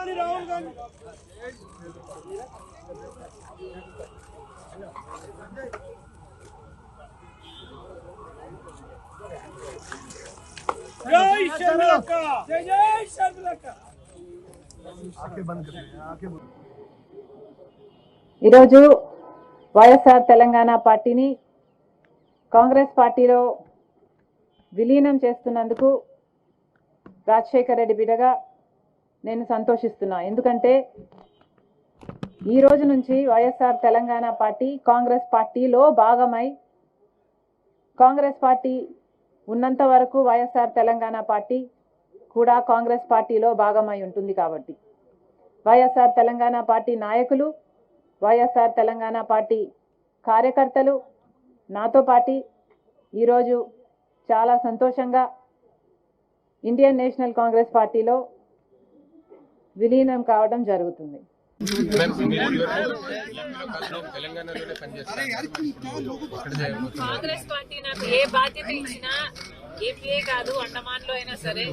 రాహుల్ గాంధీ జై ఈరోజు వైఎస్ఆర్ తెలంగాణ పార్టీని కాంగ్రెస్ పార్టీలో విలీనం చేస్తున్నందుకు రాజశేఖర రెడ్డి బిడగా నేను సంతోషిస్తున్నా. ఎందుకంటే ఈ రోజు నుంచి వైఎస్ఆర్ తెలంగాణ పార్టీ కాంగ్రెస్ పార్టీలో భాగమై కాంగ్రెస్ పార్టీ ఉన్నంత వరకు వైఎస్ఆర్ తెలంగాణ పార్టీ కూడా కాంగ్రెస్ పార్టీలో భాగమై ఉంటుంది కాబట్టి. వైఎస్ఆర్ తెలంగాణ పార్టీ నాయకులు వైఎస్ఆర్ తెలంగాణ పార్టీ కార్యకర్తలు నాతో పాటి ఈరోజు చాలా సంతోషంగా ఇండియన్ నేషనల్ కాంగ్రెస్ పార్టీలో విలీనం కావడం జరుగుతుంది. కాంగ్రెస్ పార్టీ నాకు ఏ బాధ్యత ఇచ్చినా ఏపీఏ కాదు అండమాన్లో అయినా సరే.